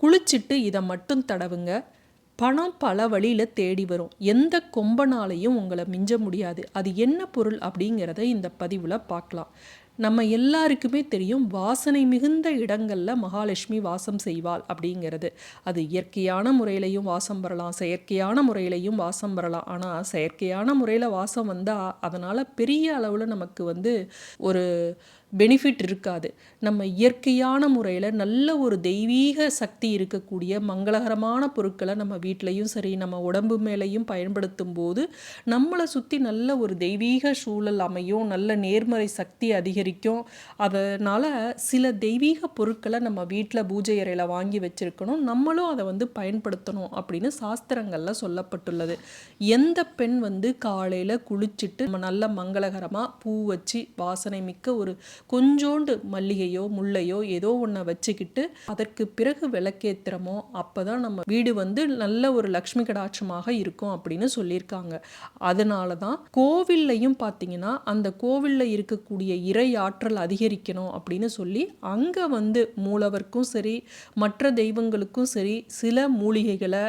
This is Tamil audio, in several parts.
குளிச்சுட்டு இதை மட்டும் தடவுங்க. பணம் பல வழியில் தேடி வரும். எந்த கொம்பனாலையும் உங்களை மிஞ்ச முடியாது. அது என்ன பொருள் அப்படிங்கிறத இந்த பதிவில் பார்க்கலாம். நம்ம எல்லாருக்குமே தெரியும் வாசனை மிகுந்த இடங்களில் மகாலட்சுமி வாசம் செய்வாள் அப்படிங்கிறது. அது இயற்கையான முறையிலையும் வாசம் வரலாம் செயற்கையான முறையிலையும் வாசம் வரலாம். ஆனால் செயற்கையான முறையில் வாசம் வந்தால் அதனால் பெரிய அளவில் நமக்கு வந்து ஒரு பெனிஃபிட் இருக்காது. நம்ம இயற்கையான முறையில் நல்ல ஒரு தெய்வீக சக்தி இருக்கக்கூடிய மங்களகரமான பொருட்களை நம்ம வீட்லேயும் சரி நம்ம உடம்பு மேலேயும் பயன்படுத்தும் போது நம்மளை சுற்றி நல்ல ஒரு தெய்வீக சூழல் அமையும் நல்ல நேர்மறை சக்தி அதிகரிக்கும். அதனால் சில தெய்வீக பொருட்களை நம்ம வீட்டில் பூஜை அறையில் வாங்கி வச்சுருக்கணும். நம்மளும் அதை வந்து பயன்படுத்தணும் அப்படின்னு சாஸ்திரங்களில் சொல்லப்பட்டுள்ளது. எந்த பெண் வந்து காலையில் குளிச்சுட்டு நம்ம நல்ல மங்களகரமாக பூ வச்சு வாசனை மிக்க ஒரு கொஞ்சோண்டு மல்லிகையோ முல்லையோ ஏதோ ஒன்றை வச்சுக்கிட்டு அதற்கு பிறகு விளக்கேத்துறமோ அப்போ தான் நம்ம வீடு வந்து நல்ல ஒரு லக்ஷ்மி கடாட்சமாக இருக்கும் அப்படின்னு சொல்லியிருக்காங்க. அதனால தான் கோவில்லையும் பார்த்தீங்கன்னா அந்த கோவிலில் இருக்கக்கூடிய இறை ஆற்றல் அதிகரிக்கணும் அப்படின்னு சொல்லி அங்கே வந்து மூலவருக்கும் சரி மற்ற தெய்வங்களுக்கும் சரி சில மூலிகைகளை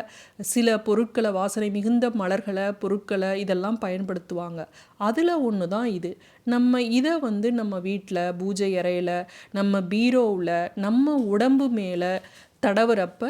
சில பொருட்களை வாசனை மிகுந்த மலர்களை பொருட்களை இதெல்லாம் பயன்படுத்துவாங்க. அதில் ஒன்று தான் இது. நம்ம இதை வந்து நம்ம வீட்டில் பூஜை அறையில் நம்ம பீரோவில் நம்ம உடம்பு மேலே தடவுறப்ப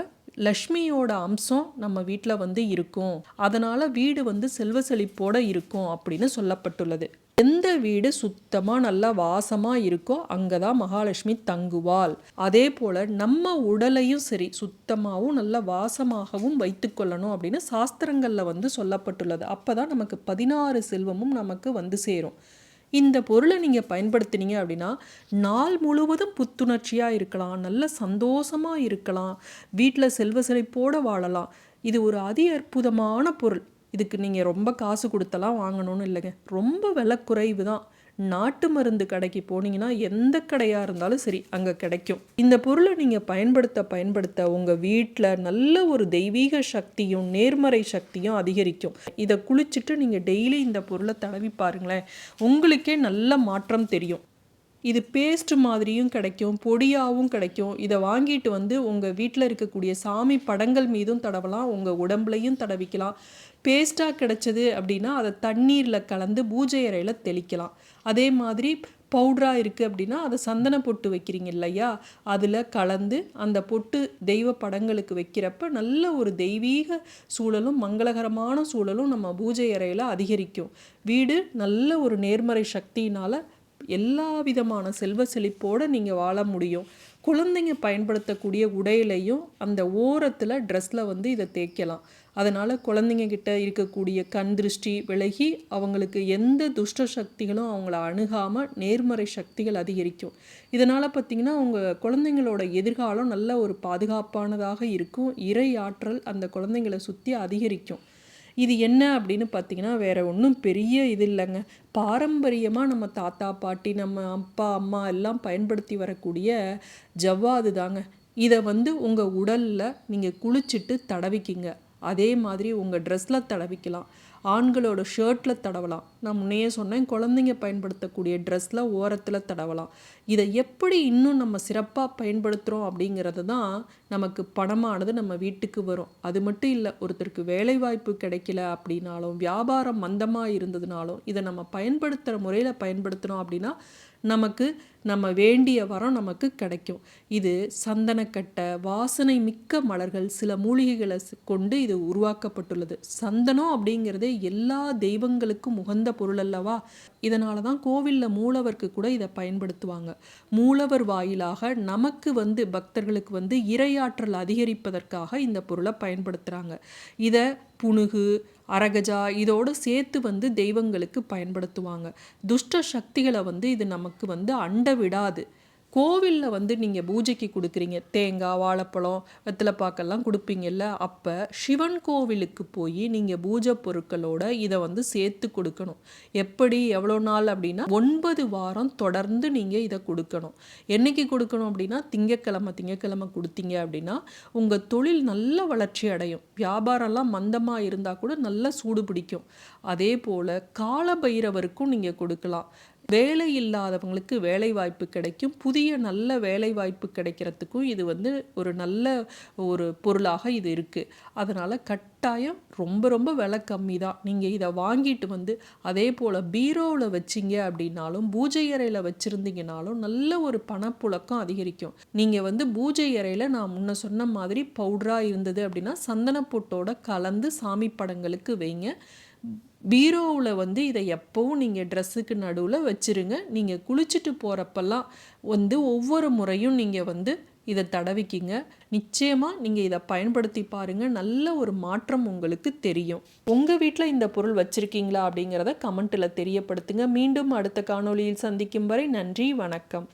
லக்ஷ்மியோட அம்சம் நம்ம வீட்டில் வந்து இருக்கும். அதனால் வீடு வந்து செல்வ செழிப்போடு இருக்கும் அப்படின்னு சொல்லப்பட்டுள்ளது. எந்த வீடு சுத்தமாக நல்லா வாசமாக இருக்கோ அங்கே தான் மகாலட்சுமி தங்குவாள். அதே போல் நம்ம உடலையும் சரி சுத்தமாகவும் நல்ல வாசமாகவும் வைத்துக்கொள்ளணும் அப்படின்னு சாஸ்திரங்களில் வந்து சொல்லப்பட்டுள்ளது. அப்போ தான் நமக்கு பதினாறு செல்வமும் நமக்கு வந்து சேரும். இந்த பொருளை நீங்கள் பயன்படுத்தினீங்க அப்படின்னா நாள் முழுவதும் புத்துணர்ச்சியாக இருக்கலாம் நல்ல சந்தோஷமாக இருக்கலாம் வீட்டில் செல்வ செழிப்போடு வாழலாம். இது ஒரு அதி அற்புதமான பொருள். இதுக்கு நீங்கள் ரொம்ப காசு கொடுத்தலாம் வாங்கணும்னு இல்லைங்க. ரொம்ப விலை குறைவு தான். நாட்டு மருந்து கடைக்கு போனீங்கன்னா எந்த கடையாக இருந்தாலும் சரி அங்கே கிடைக்கும். இந்த பொருளை நீங்கள் பயன்படுத்த பயன்படுத்த உங்கள் வீட்டில் நல்ல ஒரு தெய்வீக சக்தியும் நேர்மறை சக்தியும் அதிகரிக்கும். இதை குளிச்சுட்டு நீங்கள் டெய்லி இந்த பொருளை தடவி பாருங்களேன் உங்களுக்கே நல்ல மாற்றம் தெரியும். இது பேஸ்ட் மாதிரியும் கிடைக்கும் பொடியாகவும் கிடைக்கும். இதை வாங்கிட்டு வந்து உங்கள் வீட்டில் இருக்கக்கூடிய சாமி படங்கள் மீதும் தடவலாம் உங்கள் உடம்புலையும் தடவிக்கலாம். பேஸ்ட்டாக கிடைச்சது அப்படின்னா அதை தண்ணீரில் கலந்து பூஜை அறையில் தெளிக்கலாம். அதே மாதிரி பவுட்ராக இருக்குது அப்படின்னா அதை சந்தன பொட்டு வைக்கிறீங்க இல்லையா? அதில் கலந்து அந்த பொட்டு தெய்வ படங்களுக்கு வைக்கிறப்ப நல்ல ஒரு தெய்வீக சூழலும் மங்களகரமான சூழலும் நம்ம பூஜை அறையில் அதிகரிக்கும். வீடு நல்ல ஒரு நேர்மறை சக்தியினால் எல்லா விதமான செல்வ செழிப்போடு நீங்கள் வாழ முடியும். குழந்தைங்க பயன்படுத்தக்கூடிய உடையிலையும் அந்த ஓரத்தில் ட்ரெஸ்ஸில் வந்து இதை தேய்க்கலாம். அதனால் குழந்தைங்க கிட்ட இருக்கக்கூடிய கண் திருஷ்டி விலகி அவங்களுக்கு எந்த துஷ்ட சக்திகளும் அவங்கள அணுகாமல் நேர்மறை சக்திகள் அதிகரிக்கும். இதனால் பார்த்திங்கன்னா அவங்க குழந்தைங்களோட எதிர்காலம் நல்ல ஒரு பாதுகாப்பானதாக இருக்கும். இறை ஆற்றல் அந்த குழந்தைங்களை சுற்றி அதிகரிக்கும். இது என்ன அப்படின்னு பார்த்தீங்கன்னா வேற ஒன்றும் பெரிய இது இல்லைங்க. பாரம்பரியமாக நம்ம தாத்தா பாட்டி நம்ம அப்பா அம்மா எல்லாம் பயன்படுத்தி வரக்கூடிய ஜவ்வாது தாங்க. இதை வந்து உங்கள் உடலில் நீங்கள் குளிச்சுட்டு தடவிக்கிங்க. அதே மாதிரி உங்கள் ட்ரெஸ்ஸில் தடவிக்கலாம். ஆண்களோட ஷர்ட்டில் தடவலாம். நான் முன்னையே சொன்னேன் குழந்தைங்க பயன்படுத்தக்கூடிய ட்ரெஸ்ஸில் ஓரத்தில் தடவலாம். இதை எப்படி இன்னும் நம்ம சிறப்பாக பயன்படுத்துகிறோம் அப்படிங்கிறது தான் நமக்கு பணமானது நம்ம வீட்டுக்கு வரும். அது மட்டும் இல்லை ஒருத்தருக்கு வேலைவாய்ப்பு கிடைக்கல அப்படின்னாலும் வியாபாரம் மந்தமாக இருந்ததுனாலும் இதை நம்ம பயன்படுத்துகிற முறையில் பயன்படுத்தினோம் அப்படின்னா நமக்கு நம்ம வேண்டிய வரம் நமக்கு கிடைக்கும். இது சந்தனக்கட்டை வாசனை மிக்க மலர்கள் சில மூலிகைகளை கொண்டு இது உருவாக்கப்பட்டுள்ளது. சந்தனம் அப்படிங்கிறதே எல்லா தெய்வங்களுக்கும் உகந்த பொருள் அல்லவா? இதனால தான் கோவிலில் மூலவருக்கு கூட இதை பயன்படுத்துவாங்க. மூலவர் வாயிலாக நமக்கு வந்து பக்தர்களுக்கு வந்து இரையாற்றல் அதிகரிப்பதற்காக இந்த பொருளை பயன்படுத்துகிறாங்க இதை புணுகு அரகஜா இதோடு சேர்த்து வந்து தெய்வங்களுக்கு பயன்படுத்துவாங்க. துஷ்ட சக்திகளை வந்து இது நமக்கு வந்து அண்ட விடாது. கோவிலில் வந்து நீங்கள் பூஜைக்கு கொடுக்குறீங்க. தேங்காய் வாழைப்பழம் வெத்தலைப்பாக்கெல்லாம் கொடுப்பீங்கல்ல அப்போ சிவன் கோவிலுக்கு போய் நீங்கள் பூஜை பொருட்களோட இதை வந்து சேர்த்து கொடுக்கணும். எப்படி எவ்வளோ நாள் அப்படின்னா ஒன்பது வாரம் தொடர்ந்து நீங்கள் இதை கொடுக்கணும். என்னைக்கு கொடுக்கணும் அப்படின்னா திங்கக்கிழமை திங்கக்கிழமை கொடுத்தீங்க அப்படின்னா உங்கள் தொழில் நல்ல வளர்ச்சி அடையும். வியாபாரம்லாம் மந்தமாக இருந்தால் கூட நல்ல சூடு பிடிக்கும். அதே போல் கால பைரவருக்கும் நீங்கள் கொடுக்கலாம். வேலை இல்லாதவங்களுக்கு வேலை வாய்ப்பு கிடைக்கும். புதிய நல்ல வேலை வாய்ப்பு கிடைக்கிறதுக்கும் இது வந்து ஒரு நல்ல ஒரு பொருளாக இது இருக்குது அதனால் கட்டாயம் ரொம்ப ரொம்ப விலை கம்மி தான். நீங்கள் இதை வாங்கிட்டு வந்து அதே போல் பீரோவில் வச்சிங்க அப்படின்னாலும் பூஜை அறையில் வச்சுருந்தீங்கனாலும் நல்ல ஒரு பணப்புழக்கம் அதிகரிக்கும். நீங்கள் வந்து பூஜை அறையில் நான் முன்ன சொன்ன மாதிரி பவுடராக இருந்தது அப்படின்னா சந்தனப்பொட்டோட கலந்து சாமி படங்களுக்கு வைங்க. பீரோவில் வந்து இதை எப்போவும் நீங்கள் ட்ரெஸ்ஸுக்கு நடுவில் வச்சுருங்க. நீங்கள் குளிச்சுட்டு போகிறப்பெல்லாம் வந்து ஒவ்வொரு முறையும் நீங்கள் வந்து இதை தடவிக்கிங்க. நிச்சயமாக நீங்கள் இதை பயன்படுத்தி பாருங்கள் நல்ல ஒரு மாற்றம் உங்களுக்கு தெரியும். உங்கள் வீட்டில் இந்த பொருள் வச்சுருக்கீங்களா அப்படிங்கிறத கமெண்ட்டில் தெரியப்படுத்துங்க. மீண்டும் அடுத்த காணொளியில் சந்திக்கும் வரை நன்றி வணக்கம்.